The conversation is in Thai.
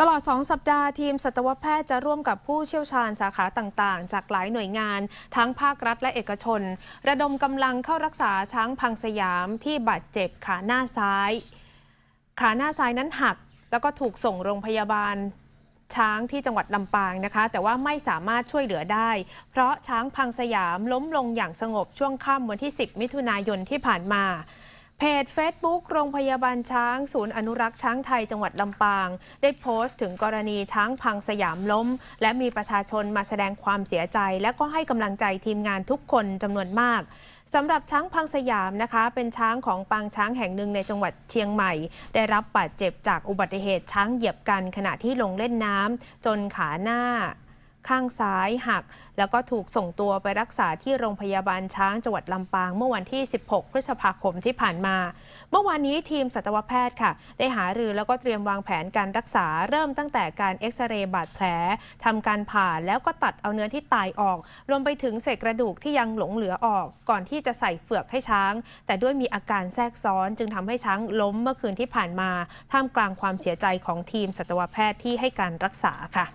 ตลอด 2 สัปดาห์ทีมสัตวแพทย์จะร่วมกับผู้เชี่ยวชาญสาขาต่างๆ จากหลายหน่วยงาน ทั้งภาครัฐและเอกชน ระดมกำลังเข้ารักษาช้างพังสยามที่บาดเจ็บขาหน้าซ้าย ขาหน้าซ้ายนั้นหัก แล้วก็ถูกส่งโรงพยาบาลช้างที่จังหวัดลำปางนะคะ แต่ว่าไม่สามารถช่วยเหลือได้ เพราะช้างพังสยามล้มลงอย่างสงบช่วงค่ำวันที่ 10 มิถุนายนที่ผ่านมา เพจ Facebook โรงพยาบาลช้าง ศูนย์อนุรักษ์ช้างไทยจังหวัดลำปาง ได้โพสต์ถึงกรณีช้างพังสยามล้ม และมีประชาชนมาแสดงความเสียใจ และก็ให้กำลังใจทีมงานทุกคนจำนวนมากสำหรับช้างพังสยามนะคะ เป็นช้างของปางช้างแห่งหนึ่งในจังหวัดเชียงใหม่ ได้รับบาดเจ็บจากอุบัติเหตุช้างเหยียบกันขณะที่ลงเล่นน้ำจนขาหน้า ข้างซ้ายหัก แล้วก็ถูกส่งตัวไปรักษาที่โรงพยาบาลช้างจังหวัดลำปาง เมื่อวันที่ 16 พฤษภาคมที่ผ่านมา เมื่อวานนี้ทีมสัตวแพทย์ค่ะ ได้หารือแล้วก็เตรียมวางแผนการรักษาเริ่มตั้งแต่การเอ็กซเรย์บาดแผลทำการผ่าแล้วก็ตัดเอาเนื้อที่ตายออก รวมไปถึงเศษกระดูกที่ยังหลงเหลือออก ก่อนที่จะใส่เฟือกให้ช้าง แต่ด้วยมีอาการแทรกซ้อน จึงทำให้ช้างล้มเมื่อคืนที่ผ่านมา ท่ามกลางความเสียใจของทีมสัตวแพทย์ที่ให้การรักษาค่ะ